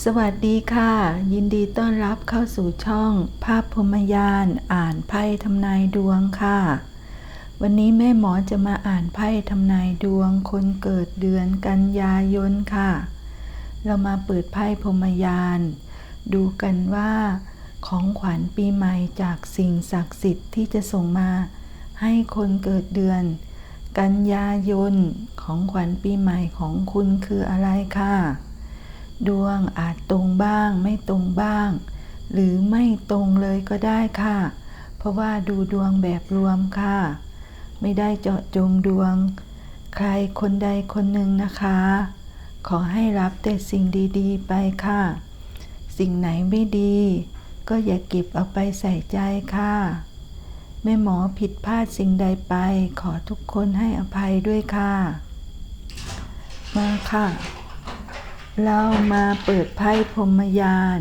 สวัสดีค่ะ ยินดีต้อนรับเข้าสู่ช่อง ภาพพรมยาน อ่านไพ่ทำนายดวงค่ะ วันนี้แม่หมอจะมาอ่านไพ่ทำนายดวง คนเกิดเดือนกันยายนค่ะ เรามาเปิดไพ่พรมยาน ดูกันว่า ของขวัญปีใหม่จากสิ่งศักดิ์สิทธิ์ที่จะส่งมา ให้คนเกิดเดือน กันยายนของขวัญปีใหม่ของคุณคืออะไรค่ะ ดวงอาจตรงบ้างไม่ตรงบ้าง หรือไม่ตรงเลยก็ได้ค่ะ เพราะว่าดูดวงแบบรวมค่ะ ไม่ได้เจาะจงดวง ใครคนใดคนหนึ่งนะคะ ขอให้รับแต่สิ่งดีๆ ไปค่ะ สิ่งไหนไม่ดี ก็อย่าเก็บเอาไปใส่ใจค่ะแม่หมอผิดพลาดสิ่งใดไป ขอทุกคนให้อภัยด้วยค่ะ มาค่ะ เรามาเปิดไพ่พรมยาน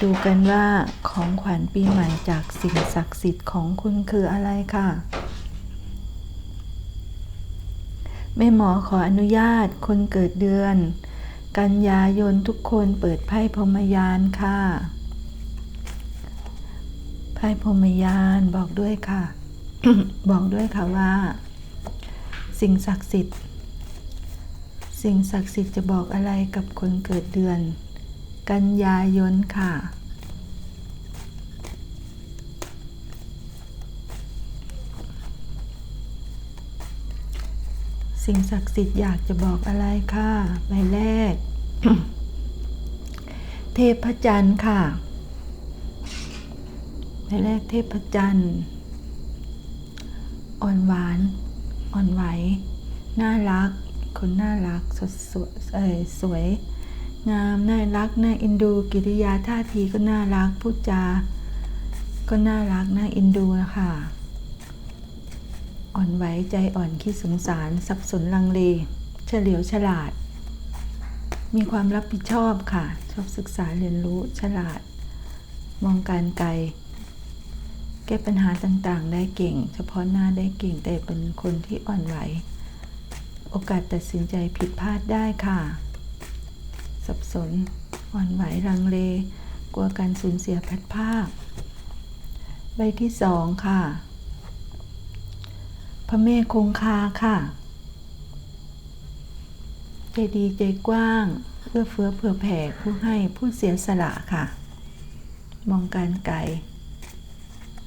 ดูกันว่าของขวัญปีใหม่จากสิ่งศักดิ์สิทธิ์ของคุณคืออะไรค่ะแม่หมอขออนุญาตคนเกิดเดือน กันยายนทุกคนเปิดไพ่พรมยานค่ะ ไพ่พรมยานบอกด้วยค่ะ บอกด้วยค่ะว่า สิ่งศักดิ์สิทธิ์ สิ่งศักดิ์สิทธิ์จะบอกอะไรกับคนเกิดเดือน กันยายนค่ะ สิ่งศักดิ์สิทธิ์อยากจะบอกอะไรค่ะใบแรก เทพจันทร์ค่ะใบแรกเทพจันทร์อ่อนหวาน อ่อนไหว น่ารัก คนน่ารักสดสวยสวย งามน่ารักน่าเอ็นดูกิริยาท่าทีก็น่ารักพูดจาก็น่ารักน่าเอ็นดูนะคะอ่อนไหวใจอ่อนขี้สงสารสับสนลังเลเฉลียวฉลาด มีความรับผิดชอบค่ะ ชอบศึกษาเรียนรู้ฉลาด มองการไกล แก้ปัญหาต่างๆ ได้เก่ง เฉพาะหน้าได้เก่งแต่เป็นคนที่อ่อนไหว โอกาสตัดสินใจผิดพลาดได้ค่ะ สับสนอ่อนไหวรังเล กลัวการสูญเสียพัดพรากใบที่สองค่ะ พระเมฆคงคาค่ะ ใจดีใจกว้างเอื้อเฟื้อเผื่อแผ่ผู้ให้ผู้เสียสละค่ะ มองการไกล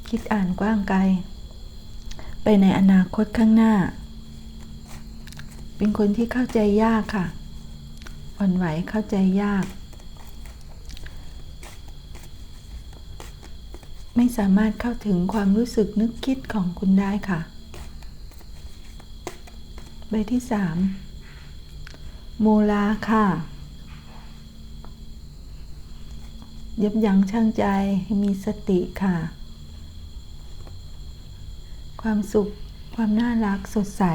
คิดอ่านกว้างไกล ไปในอนาคตข้างหน้า เป็นคนที่เข้าใจยากค่ะอ่อนไหวเข้าใจยาก ไม่สามารถเข้าถึงความรู้สึกนึกคิดของคุณได้ค่ะ ใบที่สามโมลาค่ะยับยั้งชั่งใจมีสติค่ะ ความสุข ความน่ารักสดใส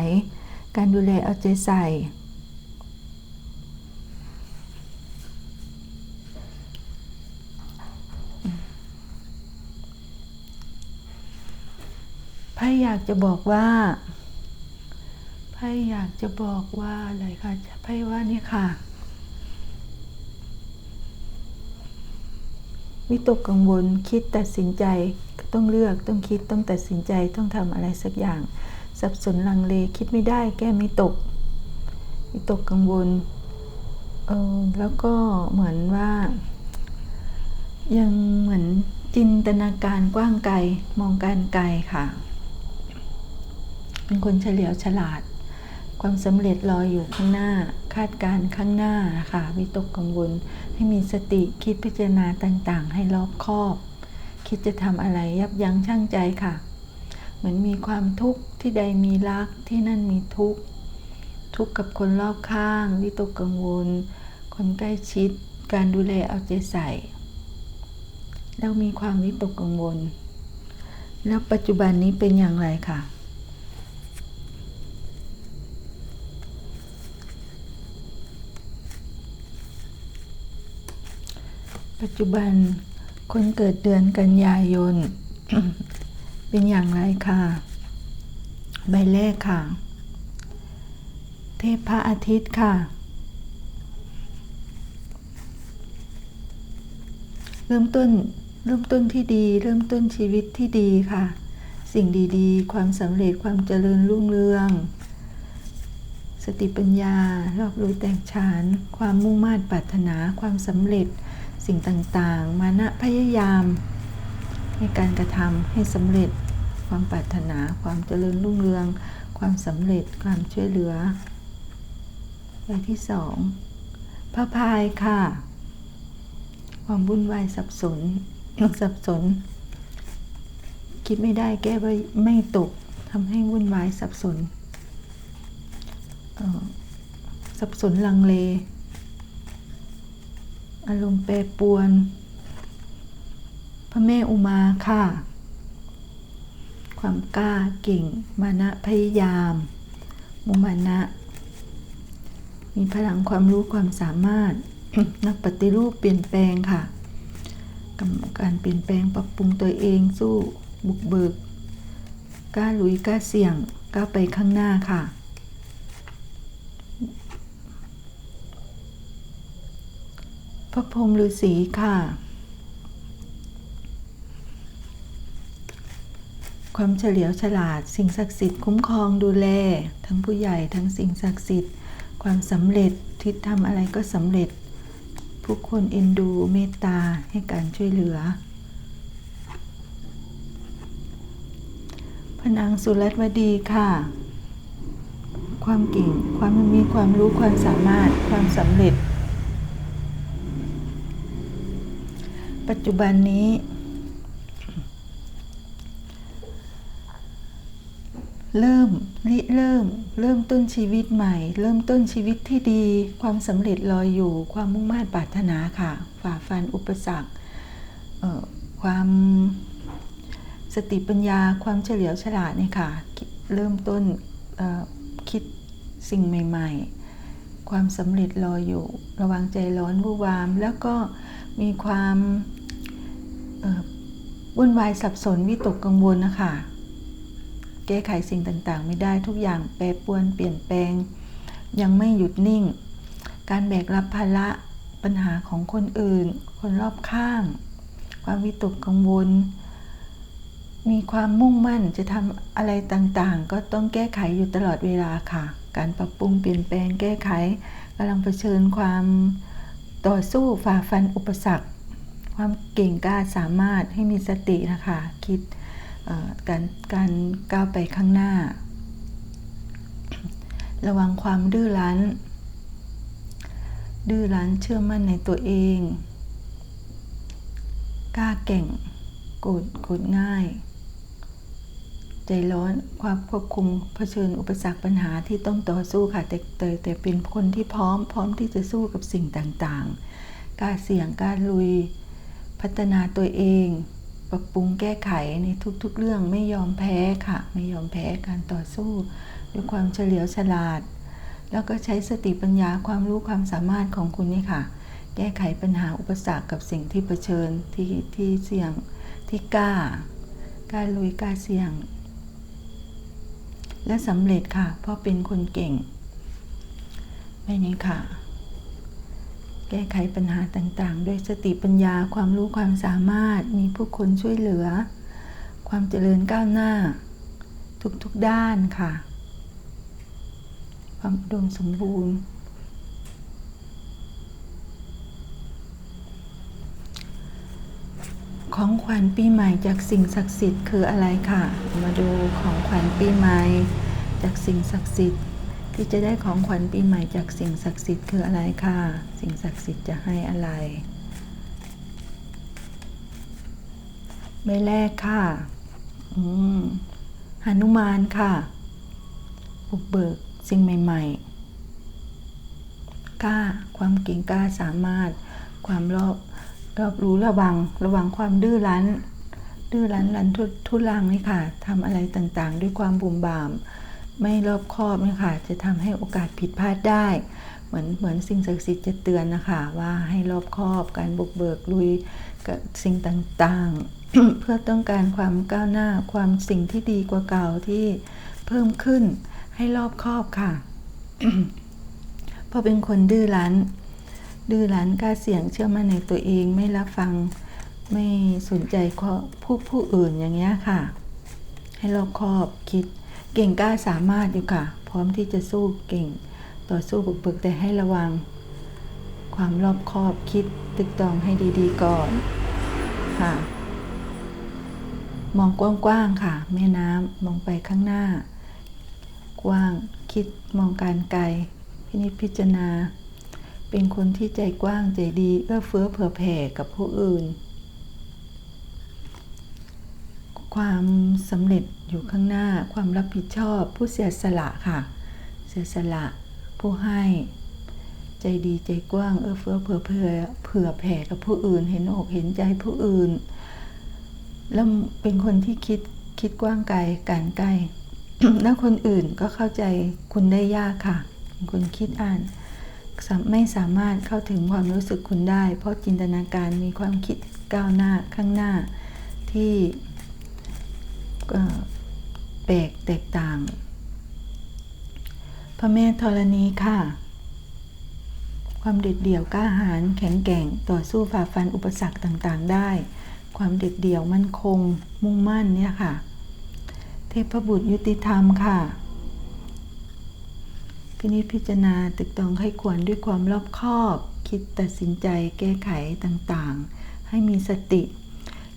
การดูแลเอาใจใส่ ไพ่อยากจะบอกว่า ไพ่อยากจะบอกว่าอะไรคะไพ่ว่านี่ค่ะ วิตกกังวลคิดตัดสินใจต้องเลือกต้องคิดต้องตัดสินใจต้องทำอะไรสักอย่าง สับสนลังเลคิดไม่ได้แก้ไม่ตกวิตกกังวลเออแล้วก็เหมือนว่า ยังเหมือนจินตนาการกว้างไกลมองการไกลค่ะ เป็นคนเฉลียวฉลาด ความสำเร็จรออยู่ข้างหน้า คาดการข้างหน้าค่ะวิตกกังวล ให้มีสติคิดพิจารณาต่างๆ ให้รอบคอบ คิดจะทำอะไรยับยั้งชั่งใจค่ะ เหมือนมีความทุกข์ที่ใดมีรักที่นั่นมีทุกข์ ทุกข์กับคนรอบข้างวิตกกังวล คนใกล้ชิด การดูแลเอาใจใส่แล้วมีความวิตกกังวล แล้วปัจจุบันนี้เป็นอย่างไรค่ะปัจจุบันคนเกิดเดือนกันยายน เป็นอย่างไรค่ะ ใบแรกค่ะ เทพพระอาทิตย์ค่ะ เริ่มต้นเริ่มต้นที่ดี เริ่มต้นชีวิตที่ดีค่ะ สิ่งดีๆ ความสำเร็จความเจริญรุ่งเรือง สติปัญญารอบรู้แตกฉาน ความมุ่งมา่ปรารถนาความสำเร็จสิ่งต่างๆ มานะพยายาม ในการกระทำให้สำเร็จ ความปรารถนา ความเจริญรุ่งเรือง ความสำเร็จ ความช่วยเหลือใบที่สองพระพายค่ะ ความวุ่นวายสับสนสับสน คิดไม่ได้แก้ไม่ไม่ตกทำให้วุ่นวายสับสนสับสนลังเล อารมณ์แปรปรวน พระแม่อุมาค่ะ ความกล้าเก่ง มานะพยายาม มุมานะ มีพลังความรู้ความสามารถ นักปฏิรูปเปลี่ยนแปลงค่ะกำกับการเปลี่ยนแปลงปรับปรุงตัวเองสู้บุกเบิกกล้าลุยกล้าเสี่ยงกล้าไปข้างหน้าค่ะ พระพรหมฤาษีค่ะ ความเฉลียวฉลาด สิ่งศักดิ์สิทธิ์คุ้มครองดูแล ทั้งผู้ใหญ่ทั้งสิ่งศักดิ์สิทธิ์ ความสำเร็จที่ทำอะไรก็สำเร็จ ผู้คนเอ็นดูเมตตาให้การช่วยเหลือพนางสุรัตวดีค่ะ ความเก่ง ความมีความรู้ความสามารถ ความสำเร็จ ปัจจุบันนี้ เริ่มริเริ่ม เริ่มต้นชีวิตใหม่ เริ่มต้นชีวิตที่ดี ความสำเร็จรอยอยู่ ความมุ่งมั่นปรารถนาค่ะ ฝ่าฟันอุปสรรคความสติปัญญาความเฉลียวฉลาดเนี่ยค่ะ เริ่มต้นคิดสิ่งใหม่ ๆ ความสำเร็จรออยู่ ระวังใจร้อนวู่วาม แล้วก็มีความวุ่นวายสับสนวิตกกังวลนะคะ แก้ไขสิ่งต่างๆ ไม่ได้ทุกอย่างแปรปรวนเปลี่ยนแปลง ยังไม่หยุดนิ่ง การแบกรับภาระปัญหาของคนอื่น คนรอบข้าง ความวิตกกังวล มีความมุ่งมั่นจะทำอะไรต่างๆ ก็ต้องแก้ไขอยู่ตลอดเวลาค่ะ การปรับปรุงเปลี่ยนแปลงแก้ไขกำลังเผชิญความต่อสู้ฝ่าฟันอุปสรรค ความเก่งกล้าสามารถให้มีสตินะคะ คิด การการก้าวไปข้างหน้า ระวังความดื้อรั้น ดื้อรั้นเชื่อมั่นในตัวเอง กล้าเก่งโกรธโกรธง่าย ใจร้อนความควบคุมเผชิญอุปสรรคปัญหาที่ต้องต่อสู้ค่ะแต่แต่แต่เป็นคนที่พร้อมพร้อมที่จะสู้กับสิ่งต่างๆ กล้าเสี่ยงกล้าลุย พัฒนาตัวเอง ปรับปรุงแก้ไขในทุกๆ เรื่องไม่ยอมแพ้ค่ะ ไม่ยอมแพ้การต่อสู้ ด้วยความเฉลียวฉลาด แล้วก็ใช้สติปัญญาความรู้ความสามารถของคุณนี่ค่ะ แก้ไขปัญหาอุปสรรคกับสิ่งที่เผชิญที่ที่เสี่ยงที่กล้ากล้าลุยกล้าเสี่ยง และสำเร็จค่ะ เพราะเป็นคนเก่งไม่นี้ค่ะ แก้ไขปัญหาต่างๆ ด้วยสติปัญญาความรู้ความสามารถมีผู้คนช่วยเหลือ ความเจริญก้าวหน้า ทุกๆด้านค่ะ ความอุดมสมบูรณ์ ของขวัญปีใหม่จากสิ่งศักดิ์สิทธิ์คืออะไรค่ะ มาดูของขวัญปีใหม่จากสิ่งศักดิ์สิทธิ์ ที่จะได้ของขวัญปีใหม่จากสิ่งศักดิ์สิทธิ์คืออะไรค่ะ สิ่งศักดิ์สิทธิ์จะให้อะไรใบแรกค่ะ อืมหนุมานค่ะบุกเบิกสิ่งใหม่ ๆ กล้า ความเก่งกล้าสามารถ ความรอบรอบรู้ระวัง ระวังความดื้อรั้น ดื้อรั้นรันทุทุลังนี่ค่ะทำอะไรต่างๆ ด้วยความบุ่มบาม ไม่รอบคอบนี่ค่ะจะทำให้โอกาสผิดพลาดได้ เหมือนเหมือนสิ่งศักดิ์สิทธิ์จะเตือนนะคะว่าให้รอบคอบการบุกเบิกลุยกับสิ่งต่างๆ เพื่อต้องการความก้าวหน้าความสิ่งที่ดีกว่าเก่าที่เพิ่มขึ้นให้รอบคอบค่ะเพราะเป็นคนดื้อรั้น ดื้อรั้นกล้าเสี่ยงเชื่อมั่นในตัวเองไม่รับฟังไม่สนใจผู้ผู้อื่นอย่างเงี้ยค่ะ ให้รอบคอบคิด เก่งกล้าสามารถอยู่ค่ะ พร้อมที่จะสู้เก่ง ต่อสู้บึกๆแต่ให้ระวัง ความรอบคอบคิดตึกตองให้ดีๆก่อนค่ะ มองกว้างๆค่ะ แม่น้ำมองไปข้างหน้า กว้างคิดมองการไกลพินิจพิจารณา เป็นคนที่ใจกว้างใจดีเอื้อเฟื้อเผื่อแผ่กับผู้อื่น ความสำเร็จ อยู่ข้างหน้าความรับผิดชอบผู้เสียสละค่ะ เสียสละผู้ให้ ใจดีใจกว้างเอื้อเฟื้อเผื่อเผื่อเผื่อแผ่กับผู้อื่น เห็นอกเห็นใจผู้อื่น แล้วเป็นคนที่คิดคิดกว้างไกลการไกลแล้วคนอื่นก็เข้าใจคุณได้ยากค่ะเป็นคนคิดอ่านไม่สามารถเข้าถึงความรู้สึกคุณได้ เพราะจินตนาการมีความคิดก้าวหน้าข้างหน้าที่ ปลกแตกต่าง พระแม่ธรณีค่ะ ความเด็ดเดี่ยวกล้าหาญแข็งแกร่งต่อสู้ฝ่าฟันอุปสรรคต่างๆ ได้ ความเด็ดเดี่ยวมั่นคง มุ่งมั่นเนี่ยค่ะ เทพบุตรยุติธรรมค่ะพินิจพิจารณาตึกตองให้ควรด้วยความรอบคอบ คิดตัดสินใจแก้ไขต่างๆ ให้มีสติ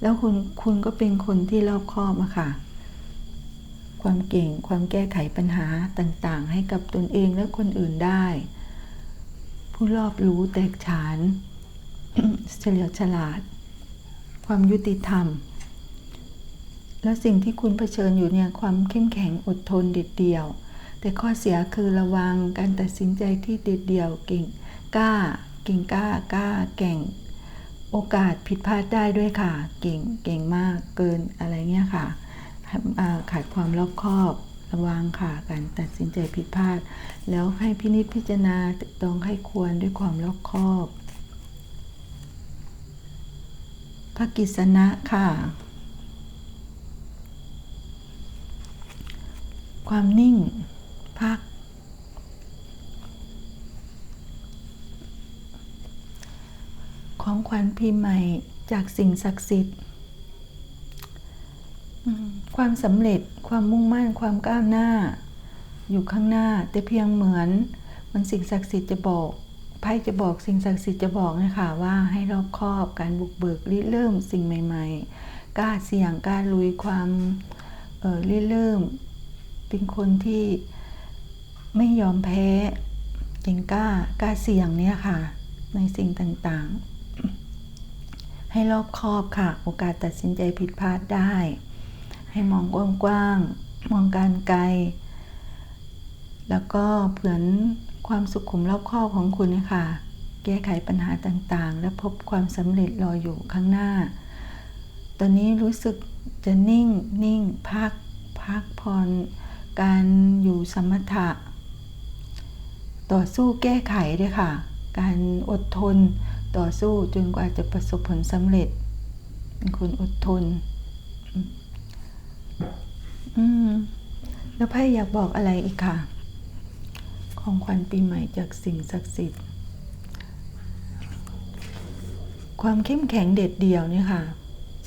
แล้วคุณคุณก็เป็นคนที่รอบคอบอะค่ะ ความเก่ง ความแก้ไขปัญหาต่างๆ ให้กับตนเองและคนอื่นได้ ผู้รอบรู้แตกฉานเฉลียวฉลาด ความยุติธรรม แล้วสิ่งที่คุณเผชิญอยู่เนี่ยความเข้มแข็งอดทนเด็ดเดี่ยว แต่ข้อเสียคือระวังการตัดสินใจที่เด็ดเดี่ยวเก่งกล้า เก่งกล้ากล้าเก่ง โอกาสผิดพลาดได้ด้วยค่ะ เก่งเก่งมากเกินอะไรเงี้ยค่ะ ขาดความรอบคอบระวังค่ะการตัดสินใจผิดพลาด แล้วให้พินิจพิจารณาต้องให้ควรด้วยความรอบคอบ พระกิษณะค่ะ ความนิ่งพัก ของขวัญปีใหม่จากสิ่งศักดิ์สิทธิ์ ความสำเร็จความมุ่งมั่นความก้าวหน้า อยู่ข้างหน้า แต่เพียงเหมือนมันสิ่งศักดิ์สิทธิ์จะบอกไพ่จะบอกสิ่งศักดิ์สิทธิ์จะบอกนะคะว่าให้รอบคอบการบุกเบิกริเริ่มสิ่งใหม่ ๆกล้าเสี่ยงกล้าลุยความเออริเริ่ม เป็นคนที่ไม่ยอมแพ้เก่งกล้ากล้าเสี่ยงเนี่ยค่ะ ในสิ่งต่างๆ ให้รอบคอบค่ะ โอกาสตัดสินใจผิดพลาดได้ ให้มองกว้างๆมองการไกล แล้วก็เผื่อนความสุขุมรอบคอบของคุณนะคะแก้ไขปัญหาต่างๆ และพบความสำเร็จรออยู่ข้างหน้า ตอนนี้รู้สึกจะนิ่งนิ่งพักพักผ่อนการอยู่สมถะ ต่อสู้แก้ไขด้วยค่ะ การอดทนต่อสู้จนกว่าจะประสบผลสำเร็จ เป็นคนอดทน อืม แล้วไพ่อยากบอกอะไรอีกค่ะ ของขวัญปีใหม่จากสิ่งศักดิ์สิทธิ์ ความเข้มแข็งเด็ดเดี่ยวเนี่ยค่ะ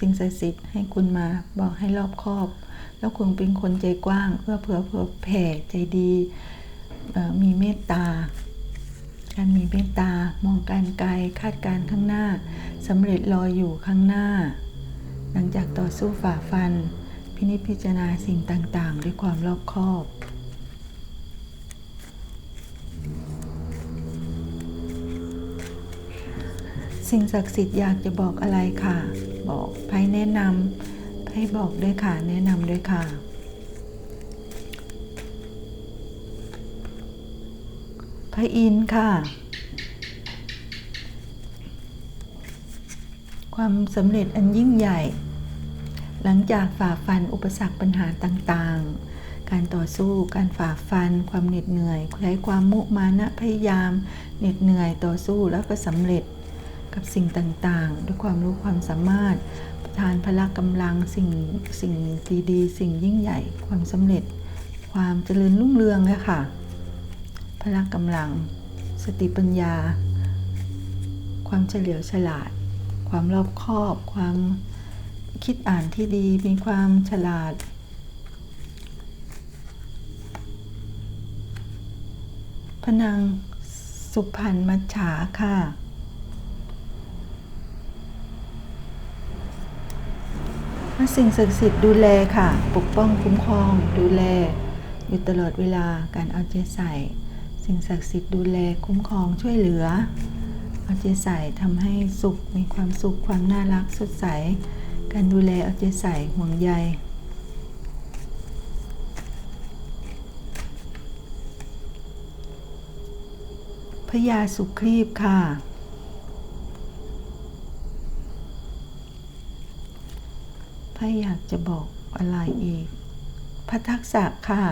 สิ่งศักดิ์สิทธิ์ให้คุณมาบอกให้รอบคอบ แล้วคุณเป็นคนใจกว้างเพื่อเผื่อเผื่อแผ่ใจดีมีเมตตา การมีเมตตามองการไกลคาดการข้างหน้าสำเร็จรออยู่ข้างหน้า หลังจากต่อสู้ฝ่าฟัน พินิจพิจารณาสิ่งต่าง ๆ ด้วยความรอบคอบสิ่งศักดิ์สิทธิ์อยากจะบอกอะไรค่ะ บอกไพ่แนะนำไพ่บอกด้วยค่ะ แนะนำด้วยค่ะ พระอินทร์ค่ะ ความสำเร็จอันยิ่งใหญ่ หลังจากฝ่าฟันอุปสรรคปัญหาต่างๆ การต่อสู้ การฝ่าฟัน ความเหน็ดเหนื่อยใช้ความมุมานะพยายาม เหน็ดเหนื่อยต่อสู้แล้วก็สำเร็จ กับสิ่งต่างๆ ด้วยความรู้ความสามารถ ประทานพละกำลังสิ่งสิ่งดีๆสิ่งยิ่งใหญ่ ความสำเร็จ ความเจริญรุ่งเรืองเลยค่ะ พละกำลัง สติปัญญา ความเฉลียวฉลาด ความรอบคอบ ความ คิดอ่านที่ดีมีความฉลาด พนังสุพรรณมัจฉาค่ะ พระสิ่งศักดิ์สิทธิ์ดูแลค่ะ ปกป้องคุ้มครองดูแล อยู่ตลอดเวลาการเอาใจใส่ สิ่งศักดิ์สิทธิ์ดูแลคุ้มครองช่วยเหลือเอาใจใส่ทำให้สุขมีความสุขความน่ารักสดใส การดูแลเอาใจใส่ห่วงใยพญาสุครีบค่ะ พระอยากจะบอกอะไรอีก พระทักษะค่ะ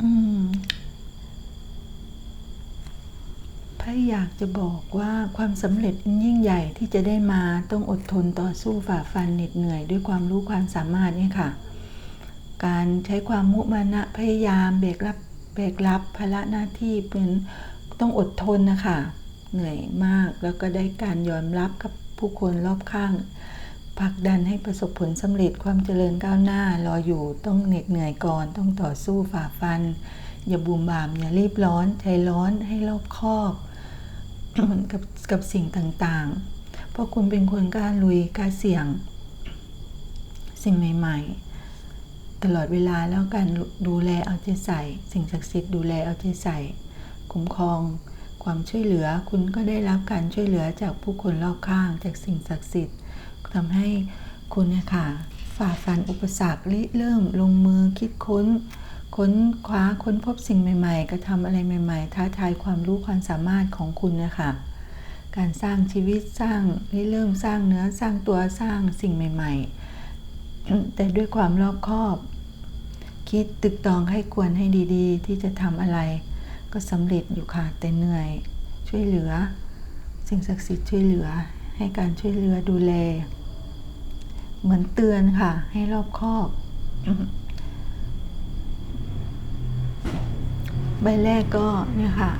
อืม พระอยาก จะบอกว่าความสำเร็จยิ่งใหญ่ที่จะได้มาต้องอดทนต่อสู้ฝ่าฟันเหน็ดเหนื่อยด้วยความรู้ความสามารถเนี่ยค่ะ การใช้ความมุมานะพยายามแบกรับแบกรับภาระหน้าที่เป็นต้องอดทนนะคะเหนื่อยมากแล้วก็ได้การยอมรับกับผู้คนรอบข้างผลักดันให้ประสบผลสำเร็จความเจริญก้าวหน้ารออยู่ต้องเหน็ดเหนื่อยก่อนต้องต่อสู้ฝ่าฟัน อย่าบูมบามอย่ารีบร้อนใจร้อนให้รอบคอบ กับกับสิ่งต่างๆ เพราะคุณเป็นคนกล้าลุยกล้าเสี่ยง สิ่งใหม่ ๆ ตลอดเวลาแล้วการดูแลเอาใจใส่ สิ่งศักดิ์สิทธิ์ดูแลเอาใจใส่ คุ้มครอง ความช่วยเหลือคุณก็ได้รับการช่วยเหลือจากผู้คนรอบข้างจากสิ่งศักดิ์สิทธิ์ทำให้คุณเนี่ยค่ะฝ่าฟันอุปสรรคริเริ่มลงมือคิดค้น ค้นคว้าค้นพบสิ่งใหม่ๆ กระทำอะไรใหม่ ๆ ท้าทายความรู้ความสามารถของคุณนะคะการสร้างชีวิตสร้างเริ่มสร้างเนื้อสร้างตัวสร้างสิ่งใหม่ ๆ แต่ด้วยความรอบคอบ คิดตึกตองให้ควรให้ดีๆ ที่จะทำอะไร ก็สำเร็จอยู่ค่ะแต่เหนื่อย ช่วยเหลือ สิ่งศักดิ์สิทธิ์ช่วยเหลือ ให้การช่วยเหลือดูแล เหมือนเตือนค่ะ ให้รอบคอบ ใบแรกก็เนี่ยค่ะ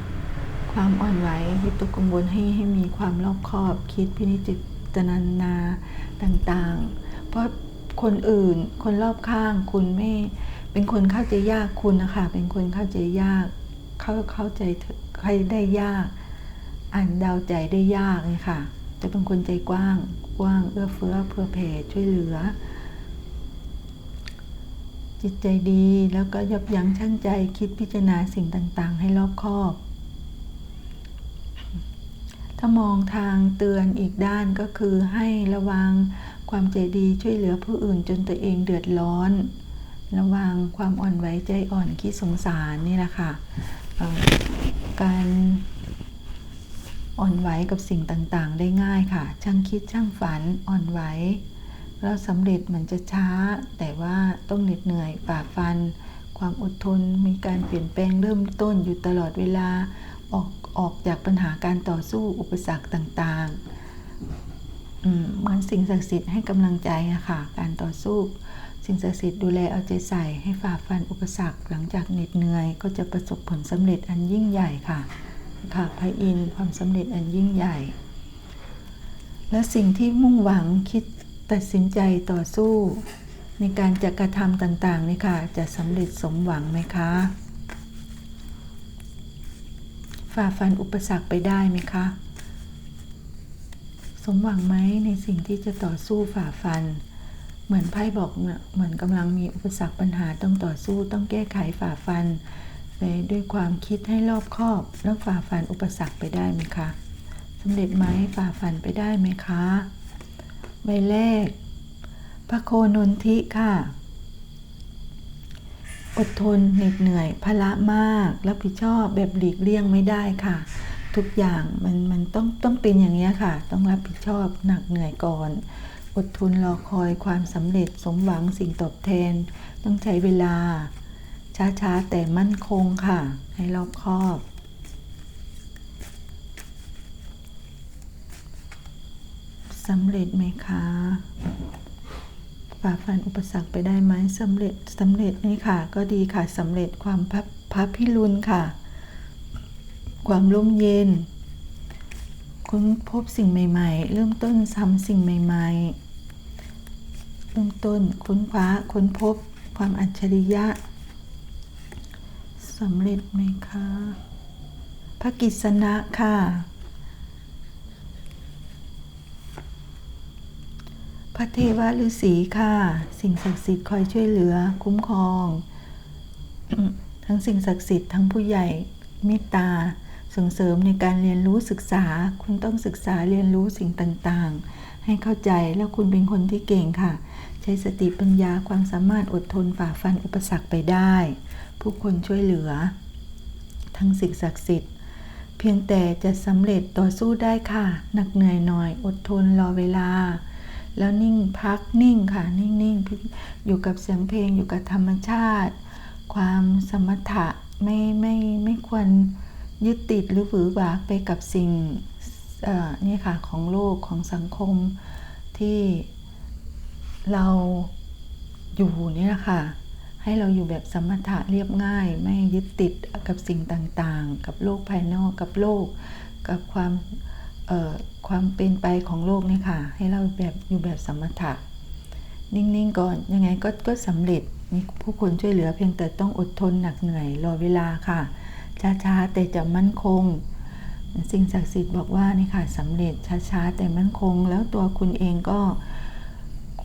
ความอ่อนไหววิตกกังวลให้ให้มีความรอบคอบ คิดพินิจจิตนานาต่างๆ เพราะคนอื่นคนรอบข้างคุณไม่เป็นคนเข้าใจยากคุณนะคะเป็นคนเข้าใจยาก เข้าเข้าใจใครได้ยาก อ่านดาวใจได้ยากเลยค่ะ จะเป็นคนใจกว้างกว้างเอื้อเฟื้อเพื่อแผ่ช่วยเหลือ จิตใจดีแล้วก็ยับยั้งชั่งใจคิดพิจารณาสิ่งต่างๆ ให้รอบคอบ ถ้ามองทางเตือนอีกด้านก็คือให้ระวังความใจดีช่วยเหลือผู้อื่นจนตัวเองเดือดร้อน ระวังความอ่อนไหวใจอ่อนคิดสงสารนี่แหละค่ะการอ่อนไหวกับสิ่งต่างๆ ได้ง่ายค่ะ ช่างคิดช่างฝันอ่อนไหว แล้วสำเร็จมันจะช้า แต่ว่าต้องเหน็ดเหนื่อยฝ่าฟัน ความอดทนมีการเปลี่ยนแปลงเริ่มต้นอยู่ตลอดเวลาออกออกจากปัญหาการต่อสู้อุปสรรคต่างๆเหมือนสิ่งศักดิ์สิทธิ์ให้กำลังใจอะค่ะการต่อสู้ สิ่งศักดิ์สิทธิ์ดูแลเอาใจใส่ให้ฝ่าฟันอุปสรรค หลังจากเหน็ดเหนื่อยก็จะประสบผลสำเร็จอันยิ่งใหญ่ค่ะค่ะพระอินทร์ความสำเร็จอันยิ่งใหญ่ และสิ่งที่มุ่งหวังคิด ตัดสินใจต่อสู้ ในการจะกระทำต่างๆนี่ค่ะ จะสำเร็จสมหวังไหมคะ ฝ่าฟันอุปสรรคไปได้ไหมคะ สมหวังไหมในสิ่งที่จะต่อสู้ฝ่าฟัน เหมือนไพ่บอกเหมือนกำลังมีอุปสรรคปัญหาต้องต่อสู้ต้องแก้ไขฝ่าฟันไปด้วยความคิดให้รอบคอบแล้วฝ่าฟันอุปสรรคไปได้ไหมคะสำเร็จไหมฝ่าฟันไปได้ไหมคะ ใบแรก พระโคนนทิค่ะ อดทนเหน็ดเหนื่อยพละมาก รับผิดชอบแบบหลีกเลี่ยงไม่ได้ค่ะ ทุกอย่างมันมันต้องต้องเป็นอย่างนี้ค่ะ ต้องรับผิดชอบหนักเหนื่อยก่อน อดทนรอคอยความสำเร็จสมหวังสิ่งตอบแทน ต้องใช้เวลา ช้าๆแต่มั่นคงค่ะ ให้รอบคอบ สำเร็จไหมคะฝ่าฟันอุปสรรคไปได้ไหมสำเร็จสำเร็จนี่ค่ะ ก็ดีค่ะสำเร็จความพับพับพิรุณค่ะ ความร่มเย็น ค้นพบสิ่งใหม่ ๆ เริ่มต้นทำสิ่งใหม่ ๆ เริ่มต้นค้นคว้าค้นพบความอัจฉริยะสำเร็จไหมคะพระกิษณะค่ะ ระเทวฤาษีค่ะ สิ่งศักดิ์สิทธิ์คอยช่วยเหลือ คุ้มครอง ทั้งสิ่งศักดิ์สิทธิ์ทั้งผู้ใหญ่เมตตาส่งเสริมในการเรียนรู้ศึกษา คุณต้องศึกษาเรียนรู้สิ่งต่างๆ ให้เข้าใจแล้วคุณเป็นคนที่เก่งค่ะ ใช้สติปัญญาความสามารถอดทนฝ่าฟันอุปสรรคไปได้ ผู้คนช่วยเหลือ ทั้งสิ่งศักดิ์สิทธิ์ เพียงแต่จะสำเร็จต่อสู้ได้ค่ะหนักเหนื่อยหน่อย อดทนรอเวลา แล้วนิ่งพักนิ่งค่ะนิ่งๆอยู่กับเสียงเพลงอยู่กับธรรมชาติ ความสมถะไม่ไม่ไม่ควรยึดติดหรือฝือหวาไปกับสิ่งนี่ค่ะของโลกของสังคมที่เราอยู่นี่แหละค่ะให้เราอยู่แบบสมถะเรียบง่าย ไม่ยึดติดกับสิ่งต่างๆ กับโลกภายนอกกับโลก กับความ ความเป็นไปของโลกเนี่ยค่ะ ให้เราแบบอยู่แบบสมถะ นิ่งๆก่อนยังไงก็ก็สำเร็จมีผู้คนช่วยเหลือเพียงแต่ต้องอดทนหนักเหนื่อยรอเวลาค่ะ ช้าๆแต่จะมั่นคง สิ่งศักดิ์สิทธิ์บอกว่านี่ค่ะสำเร็จช้าๆแต่มั่นคง แล้วตัวคุณเองก็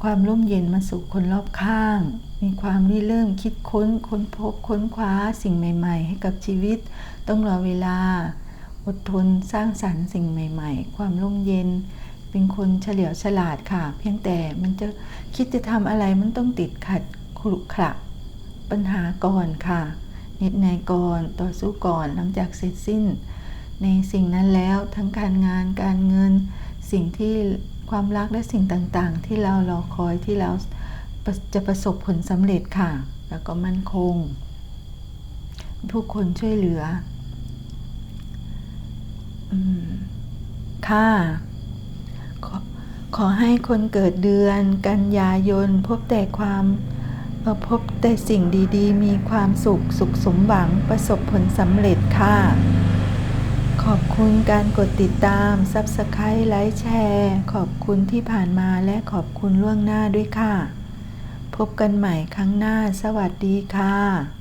ความร่มเย็นมาสู่คนรอบข้าง มีความริเริ่มคิดค้นค้นพบค้นคว้าสิ่งใหม่ ๆ ให้กับชีวิต ต้องรอเวลา อดทนสร้างสรรค์สิ่งใหม่ ๆ ความร่มเย็น เป็นคนเฉลียวฉลาดค่ะ เพียงแต่มันจะคิดจะทำอะไรมันต้องติดขัดขรุขระปัญหาก่อนค่ะเน็ดเหนื่อยก่อนต่อสู้ก่อนหลังจากเสร็จสิ้น ในสิ่งนั้นแล้วทั้งการงานการเงิน สิ่งที่ความรักและสิ่งต่างๆ ที่เรารอคอยที่เราจะประสบผลสำเร็จค่ะ แล้วก็มั่นคง ผู้คนช่วยเหลือ ค่ะ ขอขอให้คนเกิดเดือนกันยายนพบแต่ความพบแต่สิ่งดีๆ มีความสุขสุขสมหวังประสบผลสำเร็จค่ะ ขอบคุณการกดติดตาม Subscribe ไลค์แชร์ ขอบคุณที่ผ่านมาและขอบคุณล่วงหน้าด้วยค่ะ พบกันใหม่ครั้งหน้า สวัสดีค่ะ